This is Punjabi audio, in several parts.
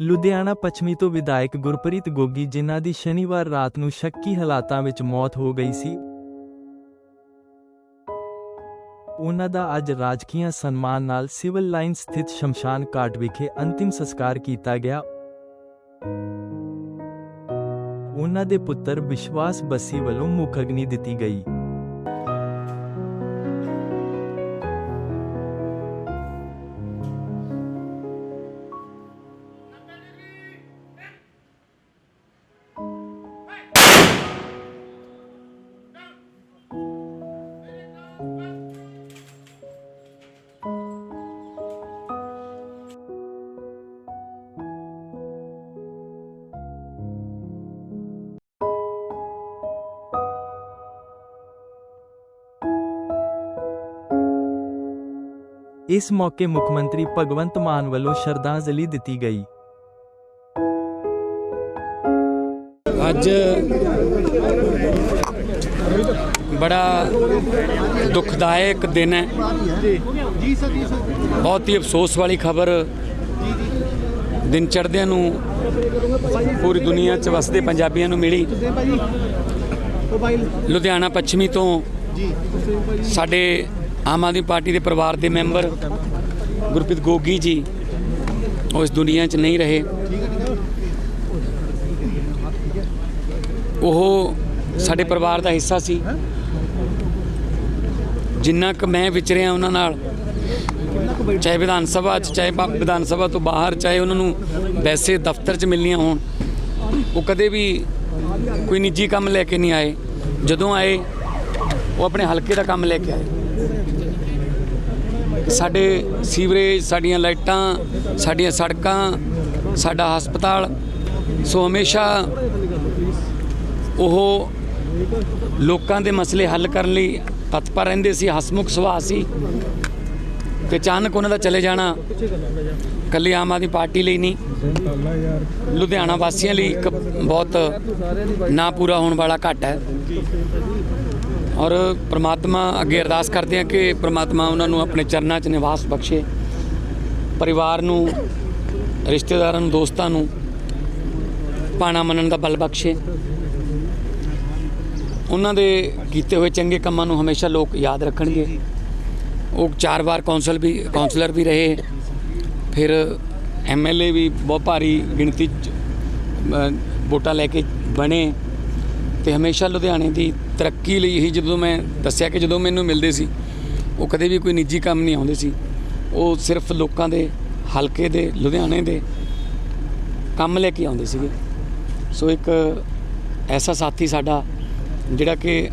ਲੁਧਿਆਣਾ ਪੱਛਮੀ ਤੋਂ ਵਿਧਾਇਕ ਗੁਰਪ੍ਰੀਤ ਗੋਗੀ, ਜਿਨ੍ਹਾਂ ਦੀ ਸ਼ਨੀਵਾਰ ਰਾਤ ਨੂੰ ਸ਼ੱਕੀ ਹਾਲਾਤਾਂ ਵਿੱਚ ਮੌਤ ਹੋ ਗਈ ਸੀ। ਉਹਨਾਂ ਦਾ ਅੱਜ ਰਾਜਕੀय ਸਨਮਾਨ ਨਾਲ ਸਿਵਲ ਲਾਈਨ ਸਥਿਤ ਸ਼ਮਸ਼ਾਨ ਘਾਟ ਵਿਖੇ ਅੰਤਿਮ ਸੰਸਕਾਰ ਕੀਤਾ ਗਿਆ। ਉਹਨਾਂ ਦੇ ਪੁੱਤਰ ਵਿਸ਼ਵਾਸ ਬੱਸੀ ਵੱਲੋਂ ਮੁਖ ਅਗਨੀ ਦਿੱਤੀ ਗਈ। ਇਸ ਮੌਕੇ ਮੁੱਖ ਮੰਤਰੀ ਭਗਵੰਤ ਮਾਨ ਵੱਲੋਂ ਸ਼ਰਧਾਂਜਲੀ ਦਿੱਤੀ ਗਈ। ਅੱਜ ਬੜਾ ਦੁਖਦਾਇਕ ਦਿਨ ਹੈ। ਬਹੁਤ ਹੀ ਅਫਸੋਸ ਵਾਲੀ ਖਬਰ ਦਿਨ ਚੜ੍ਹਦਿਆਂ ਨੂੰ ਪੂਰੀ ਦੁਨੀਆ 'ਚ ਵਸਦੇ ਪੰਜਾਬੀਆਂ ਨੂੰ ਮਿਲੀ। ਲੁਧਿਆਣਾ ਪੱਛਮੀ ਤੋਂ ਸਾਡੇ ਆਮ ਆਦਮੀ ਪਾਰਟੀ ਦੇ ਪਰਿਵਾਰ ਦੇ ਮੈਂਬਰ ਗੁਰਪ੍ਰੀਤ ਗੋਗੀ ਜੀ, ਉਹ ਇਸ ਦੁਨੀਆ 'ਚ ਨਹੀਂ ਰਹੇ। ਉਹ ਸਾਡੇ ਪਰਿਵਾਰ ਦਾ ਹਿੱਸਾ ਸੀ। ਜਿੰਨਾ ਕੁ ਮੈਂ ਵਿਚਰਿਆ ਉਹਨਾਂ ਨਾਲ, ਚਾਹੇ ਵਿਧਾਨ ਸਭਾ 'ਚ, ਚਾਹੇ ਵਿਧਾਨ ਸਭਾ ਤੋਂ ਬਾਹਰ, ਚਾਹੇ ਉਹਨਾਂ ਨੂੰ ਵੈਸੇ ਦਫ਼ਤਰ 'ਚ ਮਿਲਣੀਆਂ ਹੋਣ, ਉਹ ਕਦੇ ਵੀ ਕੋਈ ਨਿੱਜੀ ਕੰਮ ਲੈ ਕੇ ਨਹੀਂ ਆਏ। ਜਦੋਂ ਆਏ, ਉਹ ਆਪਣੇ ਹਲਕੇ ਦਾ ਕੰਮ ਲੈ ਕੇ ਆਏ। ਸਾਡੇ ਸੀਵਰੇਜ, ਸਾਡੀਆਂ ਲਾਈਟਾਂ, ਸਾਡੀਆਂ ਸੜਕਾਂ, ਸਾਡਾ ਹਸਪਤਾਲ। ਸੋ ਹਮੇਸ਼ਾ ਉਹ ਲੋਕਾਂ ਦੇ ਮਸਲੇ ਹੱਲ ਕਰਨ ਲਈ ਤਤਪਰ ਰਹਿੰਦੇ ਸੀ, ਹਸਮੁਖ ਸੁਭਾਅ ਸੀ। ਤੇ ਅਚਾਨਕ ਉਹਨਾਂ ਦਾ ਚਲੇ ਜਾਣਾ ਕੱਲੀ ਆਮ ਆਦਮੀ ਪਾਰਟੀ ਲਈ ਨਹੀਂ। ਲੁਧਿਆਣਾ ਵਾਸੀਆਂ ਲਈ ਇੱਕ ਬਹੁਤ ਨਾ ਪੂਰਾ ਹੋਣ ਵਾਲਾ ਘਾਟਾ ਹੈ। ਔਰ ਪ੍ਰਮਾਤਮਾ ਅੱਗੇ ਅਰਦਾਸ ਕਰਦੇ ਹਾਂ ਕਿ ਪ੍ਰਮਾਤਮਾ ਉਹਨਾਂ ਨੂੰ ਆਪਣੇ ਚਰਨਾਂ 'ਚ ਨਿਵਾਸ ਬਖਸ਼ੇ, ਪਰਿਵਾਰ ਨੂੰ, ਰਿਸ਼ਤੇਦਾਰਾਂ ਨੂੰ, ਦੋਸਤਾਂ ਨੂੰ ਪਾਣਾ ਮੰਨਣ ਦਾ ਬਲ ਬਖਸ਼ੇ। ਉਹਨਾਂ ਦੇ ਕੀਤੇ ਹੋਏ ਚੰਗੇ ਕੰਮਾਂ ਨੂੰ ਹਮੇਸ਼ਾ ਲੋਕ ਯਾਦ ਰੱਖਣਗੇ। ਉਹ ਚਾਰ ਵਾਰ ਕੌਂਸਲ ਵੀ, ਕੌਂਸਲਰ ਵੀ ਰਹੇ। ਫਿਰ ਐਮਐਲਏ ਵੀ ਬਹੁਤ ਭਾਰੀ ਗਿਣਤੀ 'ਚ ਵੋਟਾਂ ਲੈ ਕੇ ਬਣੇ। ਤੇ ਹਮੇਸ਼ਾ ਲੁਧਿਆਣੇ ਦੀ ਤਰੱਕੀ ਲਈ ਹੀ ਜਦੋਂ ਮੈਂ ਦੱਸਿਆ ਕਿ ਜਦੋਂ ਮੈਨੂੰ ਮਿਲਦੇ ਸੀ ਉਹ ਕਦੇ ਵੀ ਕੋਈ ਨਿੱਜੀ ਕੰਮ ਨਹੀਂ ਆਉਂਦੇ ਸੀ। ਉਹ ਸਿਰਫ ਲੋਕਾਂ ਦੇ ਹਲਕੇ ਦੇ ਲੁਧਿਆਣੇ ਦੇ ਕੰਮ ਲੈ ਕੇ ਆਉਂਦੇ ਸੀਗੇ। ਸੋ ਇੱਕ ਐਸਾ ਸਾਥੀ ਸਾਡਾ ਜਿਹੜਾ ਕਿ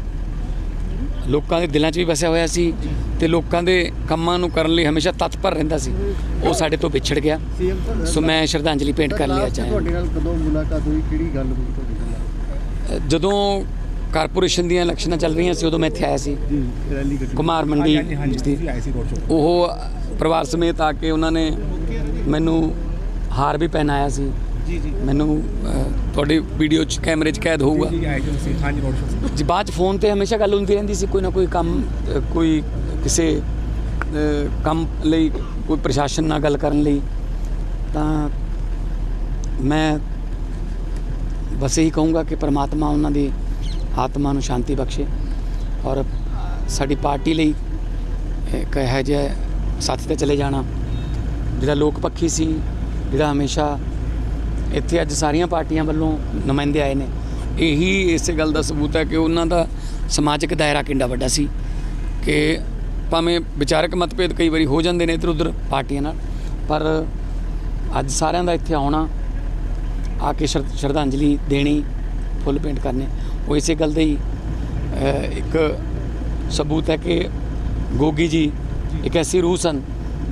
ਲੋਕਾਂ ਦੇ ਦਿਲਾਂ 'ਚ ਵੀ ਵਸਿਆ ਹੋਇਆ ਸੀ ਤੇ ਲੋਕਾਂ ਦੇ ਕੰਮਾਂ ਨੂੰ ਕਰਨ ਲਈ ਹਮੇਸ਼ਾ ਤਤਪਰ ਰਹਿੰਦਾ ਸੀ। ਉਹ ਸਾਡੇ ਤੋਂ ਵਿਛੜ ਗਿਆ। ਸੋ ਮੈਂ ਸ਼ਰਧਾਂਜਲੀ ਭੇਂਟ ਕਰ ਲਿਆ ਚਾਹਾਂ ਤੁਹਾਡੇ ਨਾਲ ਕਦੋਂ ਮੁਲਾਕਾਤ ਹੋਈ? ਕਿਹੜੀ ਗੱਲ ਹੋਈ ਤੁਹਾਡੇ? ਨਾਲ ਜਦੋਂ ਕਾਰਪੋਰੇਸ਼ਨ ਦੀਆਂ ਇਲੈਕਸ਼ਨਾਂ ਚੱਲ ਰਹੀਆਂ ਸੀ ਉਦੋਂ ਮੈਂ ਇੱਥੇ ਆਇਆ ਸੀ। ਰੈਲੀ ਕੁਮਾਰ ਮੰਡੀ ਦੀ। ਉਹ ਪਰਿਵਾਰ ਸਮੇਤ ਆ ਕੇ ਉਹਨਾਂ ਨੇ ਮੈਨੂੰ ਹਾਰ ਵੀ ਪਹਿਨਾਇਆ ਸੀ। ਜੀ ਜੀ। ਮੈਨੂੰ ਤੁਹਾਡੀ ਵੀਡੀਓ 'ਚ ਕੈਮਰੇ 'ਚ ਕੈਦ ਹੋਊਗਾ। ਜੀ ਆਏ ਸੀ। ਹਾਂਜੀ ਰੋਡ ਸ਼ੋਅ ਜੀ ਬਾਅਦ 'ਚ ਫੋਨ ਤੇ ਹਮੇਸ਼ਾ ਗੱਲ ਹੁੰਦੀ ਰਹਿੰਦੀ ਸੀ ਕੋਈ ਨਾ ਕੋਈ ਕੰਮ ਕੋਈ ਕਿਸੇ ਕੰਮ ਲਈ ਕੋਈ ਪ੍ਰਸ਼ਾਸਨ ਨਾਲ ਗੱਲ ਕਰਨ ਲਈ। ਤਾਂ ਮੈਂ ਬਸ ਇਹੀ ਕਹੂੰਗਾ ਕਿ ਪ੍ਰਮਾਤਮਾ ਉਹਨਾਂ ਦੀ ਆਤਮਾ ਨੂੰ ਸ਼ਾਂਤੀ ਬਖਸ਼ੇ ਔਰ ਸਾਡੀ ਪਾਰਟੀ ਲਈ ਇੱਕ ਇਹੋ ਜਿਹਾ ਸਾਥੀ ਤੇ ਚਲੇ ਜਾਣਾ। ਜਿਹੜਾ ਲੋਕ ਪੱਖੀ ਸੀ, ਜਿਹੜਾ ਹਮੇਸ਼ਾ ਇੱਥੇ ਅੱਜ ਸਾਰੀਆਂ ਪਾਰਟੀਆਂ ਵੱਲੋਂ ਨੁਮਾਇੰਦੇ ਆਏ ਨੇ। ਇਹੀ ਇਸੇ ਗੱਲ ਦਾ ਸਬੂਤ ਹੈ ਕਿ ਉਹਨਾਂ ਦਾ ਸਮਾਜਿਕ ਦਾਇਰਾ ਕਿੰਨਾ ਵੱਡਾ ਸੀ ਕਿ ਭਾਵੇਂ ਵਿਚਾਰਕ ਮਤਭੇਦ ਕਈ ਵਾਰੀ ਹੋ ਜਾਂਦੇ ਨੇ ਇੱਧਰ ਉੱਧਰ ਪਾਰਟੀਆਂ ਨਾਲ, ਪਰ ਅੱਜ ਸਾਰਿਆਂ ਦਾ ਇੱਥੇ ਆਉਣਾ ਆ ਕੇ ਸ਼ਰ- ਸ਼ਰਧਾਂਜਲੀ ਦੇਣੀ ਫੁੱਲ ਪੇਂਟ ਕਰਨੇ। ਉਹ ਇਸੇ ਗੱਲ ਦਾ ਹੀ ਇੱਕ ਸਬੂਤ ਹੈ ਕਿ ਗੋਗੀ ਜੀ ਇੱਕ ਐਸੀ ਰੂਹ ਸਨ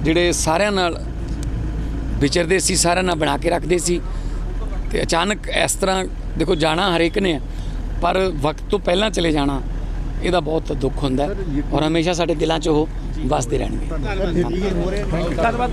ਜਿਹੜੇ ਸਾਰਿਆਂ ਨਾਲ ਵਿਚਰਦੇ ਸੀ ਸਾਰਿਆਂ ਨਾਲ ਬਣਾ ਕੇ ਰੱਖਦੇ ਸੀ ਤੇ ਅਚਾਨਕ ਇਸ ਤਰ੍ਹਾਂ ਦੇਖੋ ਜਾਣਾ ਹਰੇਕ ਨੇ ਪਰ ਵਕਤ ਤੋਂ ਪਹਿਲਾਂ ਚਲੇ ਜਾਣਾ ਇਹਦਾ ਬਹੁਤ ਦੁੱਖ ਹੁੰਦਾ ਔਰ ਹਮੇਸ਼ਾ ਸਾਡੇ ਦਿਲਾਂ 'ਚ ਉਹ ਵਸਦੇ ਰਹਿਣਗੇ। ਧੰਨਵਾਦ।